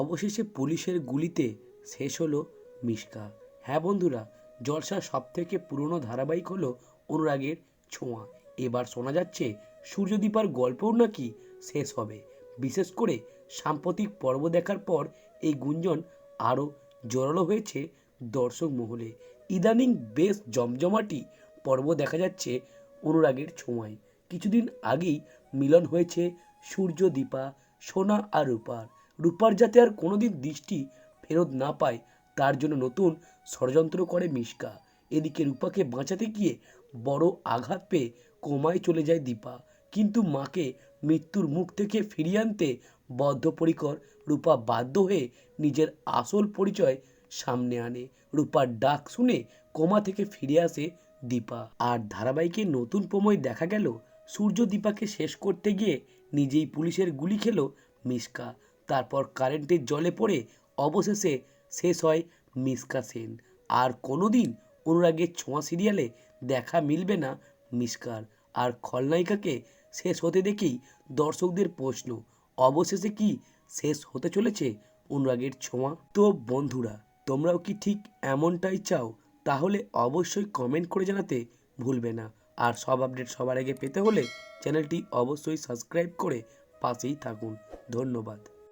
অবশেষে পুলিশের গুলিতে শেষ হলো মিশকা। হ্যাঁ বন্ধুরা, জলসার সব থেকে পুরনো ধারাবাহিক হলো অনুরাগের ছোঁয়া। এবার শোনা যাচ্ছে, সূর্যদীপার গল্পও নাকি শেষ হবে। বিশেষ করে সাম্প্রতিক পর্ব দেখার পর এই গুঞ্জন আরও জোরালো হয়েছে দর্শক মহলে। ইদানিং বেশ জমজমাটি পর্ব দেখা যাচ্ছে অনুরাগের ছোঁয়ায়। কিছুদিন আগেই মিলন হয়েছে সূর্য দীপা সোনা আর রূপার। রূপার যাতে আর কোনোদিন দৃষ্টি ফেরত না পায়, তার জন্য নতুন ষড়যন্ত্র করে মিশকা। এদিকে রূপাকে বাঁচাতে গিয়ে বড় আঘাত পেয়ে কোমায় চলে যায় দীপা। কিন্তু মাকে মৃত্যুর মুখ থেকে ফিরিয়ে আনতে বদ্ধপরিকর রূপা বাধ্য হয়ে নিজের আসল পরিচয় সামনে আনে। রূপার ডাক শুনে কোমা থেকে ফিরে আসে দীপা। আর ধারাবাহিকে নতুন প্রময় দেখা গেল, সূর্য দীপাকে শেষ করতে গিয়ে নিজেই পুলিশের গুলি খেলো মিসকা তারপর কারেন্টের জলে পড়ে অবশেষে শেষ হয় মিসকা সেন। আর কোনোদিন অনুরাগের ছোঁয়া সিরিয়ালে দেখা মিলবে না মিসকার। আর খলনায়িকাকে শেষ হতে দেখেই দর্শকদের প্রশ্ন, অবশেষে কি শেষ হতে চলেছে অনুরাগের ছোঁয়া? তো বন্ধুরা, তোমরাও কি ঠিক এমনটাই চাও? তাহলে অবশ্যই কমেন্ট করে জানাতে ভুলবে না। আর সব আপডেট সবার আগে পেতে হলে চ্যানেলটি অবশ্যই সাবস্ক্রাইব করে পাশেই থাকুন। ধন্যবাদ।